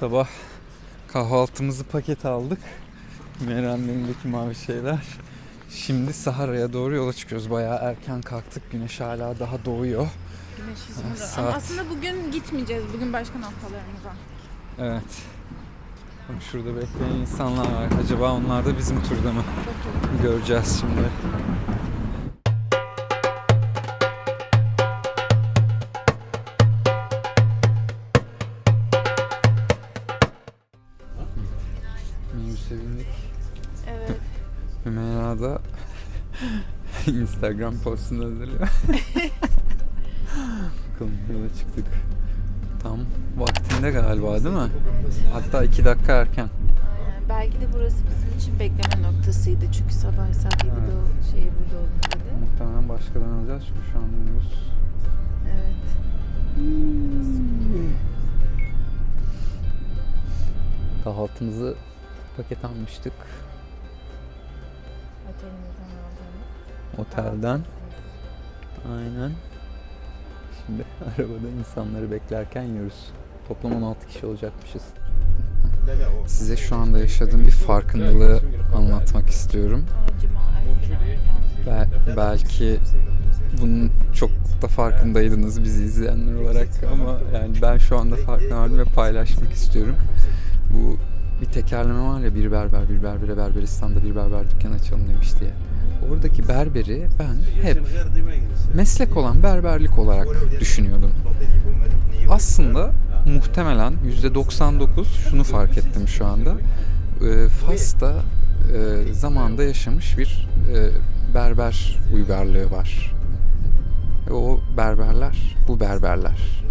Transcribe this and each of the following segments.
Sabah kahvaltımızı paket aldık. Meran'ın elindeki mavi şeyler. Şimdi Sahara'ya doğru yola çıkıyoruz. Bayağı erken kalktık. Güneş hala daha doğuyor. Güneş Ha, yüzümüzde. saat. Ama aslında bugün gitmeyeceğiz. Bugün başka noktalarımıza. Evet. Bak şurada bekleyen insanlar var. Acaba onlar da bizim turda mı? İyi. Göreceğiz şimdi. Instagram postunu hazırlıyor. Bakalım yola çıktık. Tam vaktinde galiba değil mi? Hatta iki dakika erken. Aynen. Belki de burası bizim için bekleme noktasıydı. Çünkü sabah saat 7'de Evet. o şeyi burada oldum dedi. Muhtemelen başkadan alacağız çünkü şu an minibüs. Evet. Kahvaltımızı paket almıştık Otelimizden. Otelden. Aynen. Şimdi arabada insanları beklerken yiyoruz. Toplam 16 kişi olacakmışız. Size şu anda yaşadığım bir farkındalığı anlatmak istiyorum. Bel- belki bunun çok da farkındaydınız bizi izleyenler olarak ama yani ben şu anda farkına vardım ve paylaşmak istiyorum. Bu bir tekerleme var ya bir berber bir berbere Berberistan'da bir berber dükkan açalım demiş diye. Oradaki berberi ben hep meslek olan berberlik olarak düşünüyordum. Aslında muhtemelen %99 şunu fark ettim şu anda. Ee, Fas'ta e, zamanda yaşamış bir e, berber uygarlığı var. O berberler, bu berberler.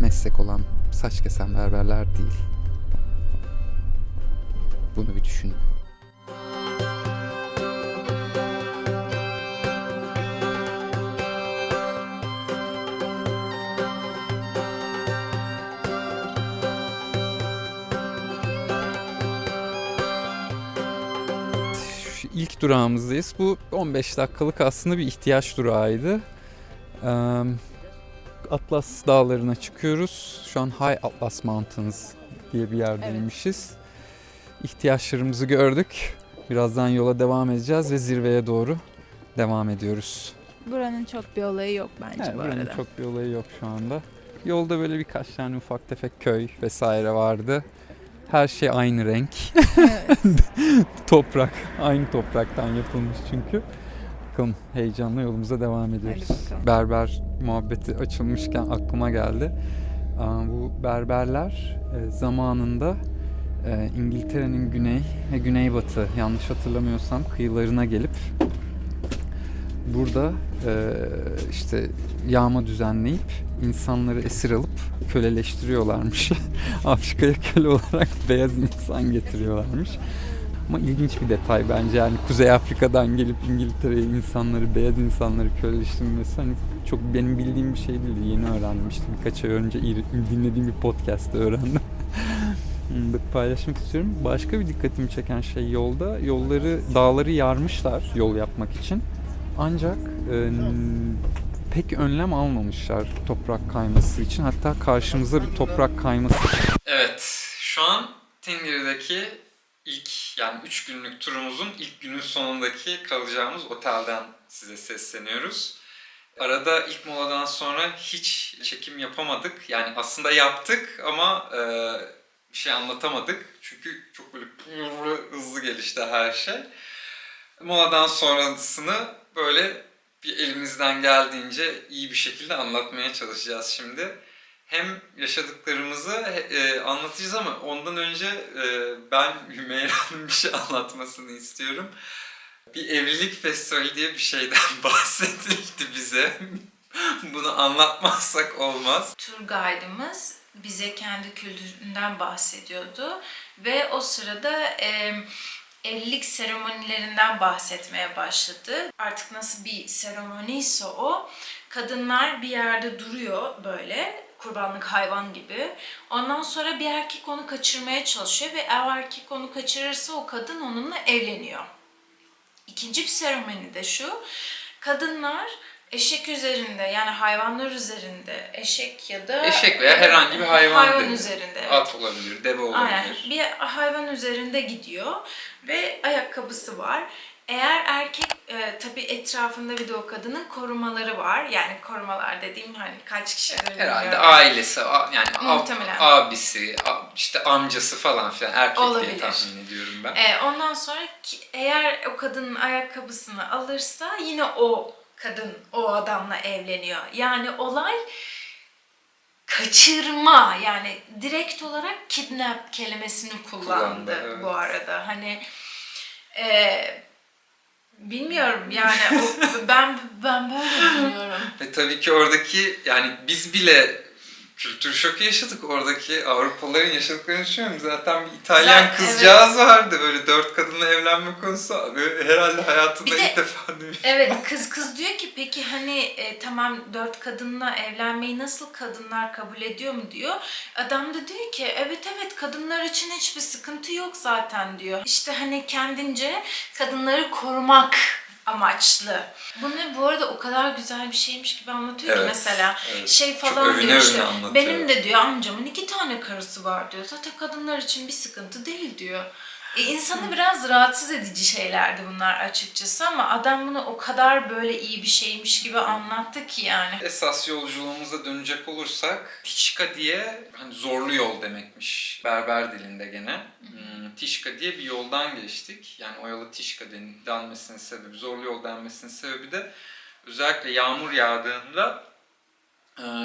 Meslek olan saç kesen berberler değil. Bunu bir düşünün. İlk durağımızdayız. Bu 15 dakikalık aslında bir ihtiyaç durağıydı. Atlas dağlarına çıkıyoruz. Şu an High Atlas Mountains diye bir yerdeymişiz. İhtiyaçlarımızı gördük. Birazdan yola devam edeceğiz ve zirveye doğru devam ediyoruz. Buranın çok bir olayı yok bence Evet, bu buranın arada. çok bir olayı yok şu anda. Yolda böyle birkaç tane ufak tefek köy vesaire vardı. Her şey aynı renk. Evet. Toprak. Aynı topraktan yapılmış çünkü. Bakalım heyecanla yolumuza devam ediyoruz. Berber muhabbeti açılmışken aklıma geldi. Bu berberler e, zamanında e, İngiltere'nin güney ve güneybatı yanlış hatırlamıyorsam kıyılarına gelip burada e, işte yağma düzenleyip insanları esir alıp köleleştiriyorlarmış. Afrika'ya köle olarak beyaz insan getiriyorlarmış. Ama ilginç bir detay bence yani Kuzey Afrika'dan gelip İngiltere'ye insanları, beyaz insanları köleleştirmesi hani çok benim bildiğim bir şey değildi. Yeni öğrendim işte birkaç ay önce dinlediğim bir podcast'te öğrendim. Paylaşmak istiyorum. Başka bir dikkatimi çeken şey yolda yolları, dağları yarmışlar yol yapmak için. Ancak e, pek önlem almamışlar toprak kayması için. Hatta karşımıza bir toprak kayması. Evet, şu an Tingir'deki ilk yani 3 günlük turumuzun ilk günün sonundaki kalacağımız otelden size sesleniyoruz. Arada ilk moladan sonra hiç çekim yapamadık. Yani aslında yaptık ama e, bir şey anlatamadık. Çünkü çok böyle hızlı gelişti her şey. Moladan sonrasını böyle bir elimizden geldiğince iyi bir şekilde anlatmaya çalışacağız şimdi. Hem yaşadıklarımızı e, anlatacağız ama ondan önce e, ben Hümeyra'nın bir şey anlatmasını istiyorum. Bir evlilik festivali diye bir şeyden bahsedildi bize. Bunu anlatmazsak olmaz. Tur guide'ımız bize kendi kültüründen bahsediyordu ve o sırada e, evlilik seremonilerinden bahsetmeye başladı. Artık nasıl bir seremoniyse o, kadınlar bir yerde duruyor böyle kurbanlık hayvan gibi. Ondan sonra bir erkek onu kaçırmaya çalışıyor ve eğer erkek onu kaçırırsa o kadın onunla evleniyor. İkinci bir seremoni de şu. Kadınlar eşek üzerinde yani hayvanlar üzerinde eşek ya da Eşek veya herhangi bir hayvan hayvan üzerinde evet. At olabilir, deve olabilir. Aynen. Bir hayvan üzerinde gidiyor ve ayakkabısı var. Eğer erkek e, tabii etrafında bir de o kadının korumaları var. Yani korumalar dediğim hani kaç kişidir Herhalde bilmiyorum. ailesi, a- yani ab- Muhtemelen. abisi, a- işte amcası falan filan erkek diye Olabilir. tahmin ediyorum ben. E, ondan sonra ki- eğer o kadının ayakkabısını alırsa yine o kadın o adamla evleniyor. Yani olay kaçırma yani direkt olarak kidnap kelimesini kullandı, Kullandı, evet. bu arada. Hani e, bilmiyorum yani o- ben ben böyle düşünüyorum. Ve tabii ki oradaki yani biz bile kültür şoku yaşadık. Oradaki Avrupalıların yaşadıklarını düşünüyorum. Zaten bir İtalyan Zaten- kızcağız vardı böyle dört kadınla evlenme konusu. Herhalde hayatında Bir de- ilk defa duymuş. Evet kız kız diyor ki peki hani e, tamam dört kadınla evlenmeyi nasıl kadınlar kabul ediyor mu diyor. Adam da diyor ki evet evet kadınlar için hiçbir sıkıntı yok zaten diyor. İşte hani kendince kadınları korumak amaçlı. Bunu bu arada o kadar güzel bir şeymiş gibi anlatıyor ki Evet, mesela evet. şey Çok falan övüne diyor işte övüne benim de diyor amcamın iki tane karısı var diyor. Zaten kadınlar için bir sıkıntı değil diyor. E, insanı biraz rahatsız edici şeylerdi bunlar açıkçası ama adam bunu o kadar böyle iyi bir şeymiş gibi anlattı ki yani. Esas yolculuğumuza dönecek olursak Tişka diye hani zorlu yol demekmiş berber dilinde gene. Hmm, Tişka diye bir yoldan geçtik. Yani oyalı Tişka den- denmesinin sebebi, zorlu yol denmesinin sebebi de özellikle yağmur yağdığında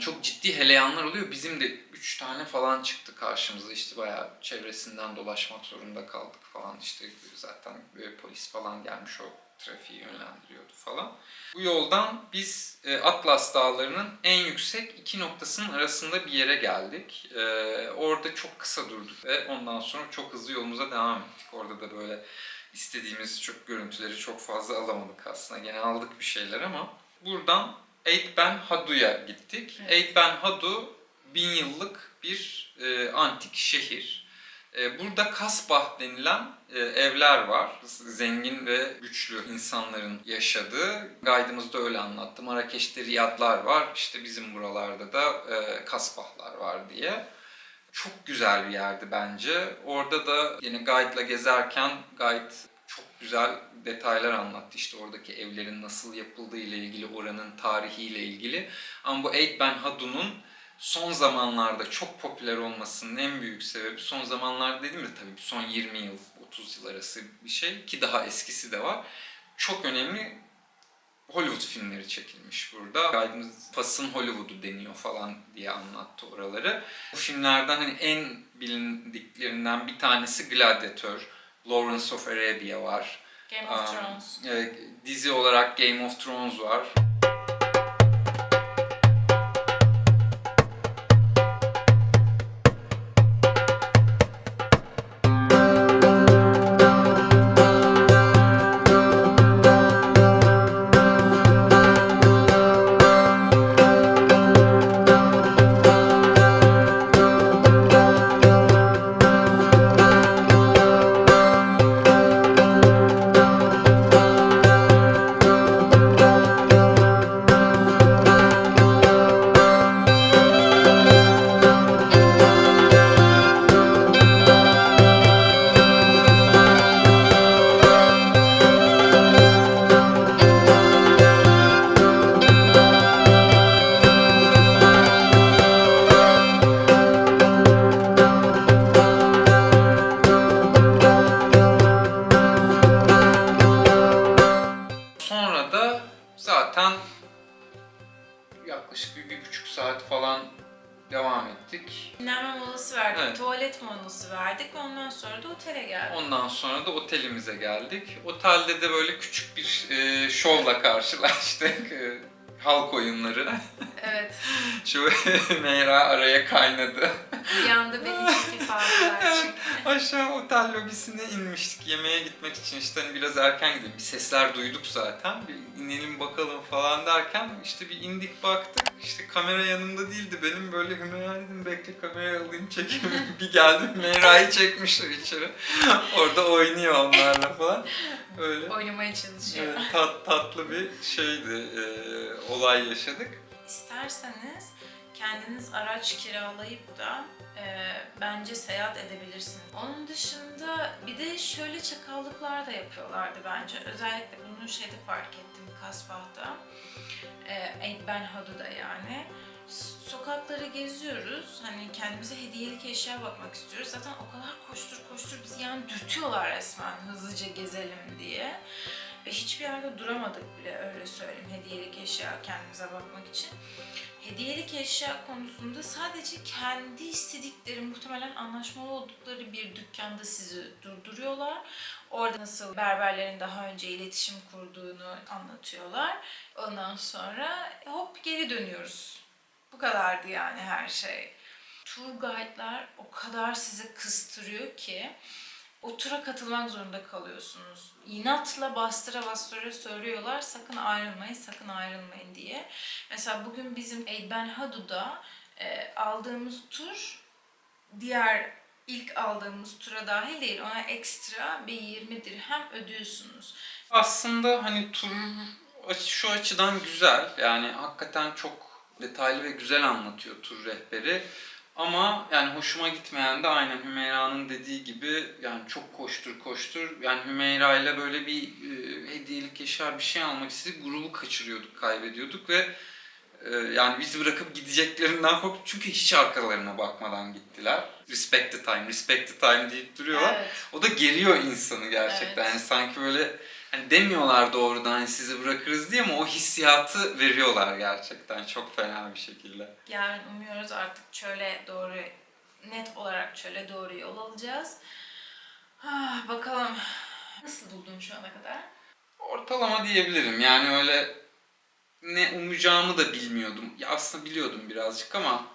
çok ciddi heleyanlar oluyor. Bizim de 3 tane falan çıktı karşımıza. İşte bayağı çevresinden dolaşmak zorunda kaldık falan. İşte zaten böyle polis falan gelmiş o trafiği yönlendiriyordu falan. Bu yoldan biz e, Atlas Dağları'nın en yüksek iki noktasının arasında bir yere geldik. E, orada çok kısa durduk ve ondan sonra çok hızlı yolumuza devam ettik. Orada da böyle istediğimiz çok görüntüleri çok fazla alamadık aslında. Gene aldık bir şeyler ama buradan Eyt Ben Hadu'ya gittik. Evet. Eyt Ben Hadu bin yıllık bir e, antik şehir. E, burada kasbah denilen e, evler var. Zengin ve güçlü insanların yaşadığı. Guide'ımız da öyle anlattı. Marrakeş'te riyadlar var. İşte bizim buralarda da e, kasbahlar var diye. Çok güzel bir yerdi bence. Orada da yine guide'la gezerken guide çok güzel detaylar anlattı. İşte oradaki evlerin nasıl yapıldığı ile ilgili, oranın tarihiyle ilgili. Ama bu Eyt Ben Hadu'nun son zamanlarda çok popüler olmasının en büyük sebebi son zamanlarda dedim de tabii son 20 yıl, 30 yıl arası bir şey ki daha eskisi de var. Çok önemli Hollywood filmleri çekilmiş burada. Guide'ımız Fas'ın Hollywood'u deniyor falan diye anlattı oraları. Bu filmlerden hani en bilindiklerinden bir tanesi Gladiator, Lawrence of Arabia var. Game of Um, Thrones. e, dizi olarak Game of Thrones var. Zaten yaklaşık bir, bir buçuk saat falan devam ettik. Dinlenme molası verdik, Evet. tuvalet molası verdik ve ondan sonra da otele geldik. Ondan sonra da otelimize geldik. Otelde de böyle küçük bir e, şovla karşılaştık. Halk oyunları. Evet. Şu Meyra araya kaynadı. Bir anda bir ilişki fazla çıktı. Aşağı otel lobisine inmiştik yemeğe gitmek için işte hani biraz erken gidelim. Bir sesler duyduk zaten. Bir inelim bakalım falan derken işte bir indik baktık. İşte kamera yanımda değildi benim böyle Hümeyra dedim bekle kamerayı alayım çekeyim. bir geldim Meyra'yı çekmişler içeri. Orada oynuyor onlarla falan. Öyle. Oynamaya çalışıyor. Evet, tat, tatlı bir şeydi, e, olay yaşadık. İsterseniz kendiniz araç kiralayıp da e, bence seyahat edebilirsiniz. Onun dışında bir de şöyle çakallıklar da yapıyorlardı bence. Özellikle bunu şeyde fark ettim Kasbah'ta. E, Ben Hadu'da yani. Sokakları geziyoruz. Hani kendimize hediyelik eşya bakmak istiyoruz. Zaten o kadar koştur koştur bizi yani dürtüyorlar resmen hızlıca gezelim diye. Ve hiçbir yerde duramadık bile öyle söyleyeyim hediyelik eşya kendimize bakmak için. Hediyelik eşya konusunda sadece kendi istedikleri muhtemelen anlaşmalı oldukları bir dükkanda sizi durduruyorlar. Orada nasıl berberlerin daha önce iletişim kurduğunu anlatıyorlar. Ondan sonra hop geri dönüyoruz. Bu kadardı yani her şey. Tour guide'lar o kadar sizi kıstırıyor ki o tura katılmak zorunda kalıyorsunuz. İnatla bastıra bastıra söylüyorlar sakın ayrılmayın, sakın ayrılmayın diye. Mesela bugün bizim Eid Ben Hadu'da e, aldığımız tur diğer ilk aldığımız tura dahil değil. Ona ekstra bir 20 dirhem ödüyorsunuz. Aslında hani tur şu açıdan güzel. Yani hakikaten çok detaylı ve güzel anlatıyor tur rehberi. Ama yani hoşuma gitmeyen de aynen Hümeyra'nın dediği gibi yani çok koştur koştur. Yani Hümeyra ile böyle bir e, hediyelik eşya bir şey almak istedik. Grubu kaçırıyorduk, kaybediyorduk ve e, yani bizi bırakıp gideceklerinden korktuk. Çünkü hiç arkalarına bakmadan gittiler. Respect the time, respect the time deyip duruyorlar. Evet. O da geriyor insanı gerçekten. Evet. Yani sanki böyle hani demiyorlar doğrudan hani sizi bırakırız diye ama o hissiyatı veriyorlar gerçekten çok fena bir şekilde. Yarın umuyoruz artık çöle doğru, net olarak çöle doğru yol alacağız. Ah, bakalım. Nasıl buldun şu ana kadar? Ortalama diyebilirim. Yani öyle ne umacağımı da bilmiyordum. Ya aslında biliyordum birazcık ama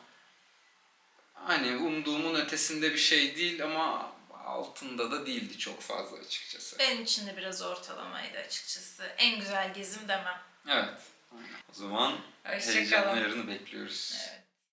hani umduğumun ötesinde bir şey değil ama altında da değildi çok fazla açıkçası. Benim için de biraz ortalamaydı açıkçası. En güzel gezim demem. Evet. Aynen. O zaman heyecanla yarını bekliyoruz. Evet.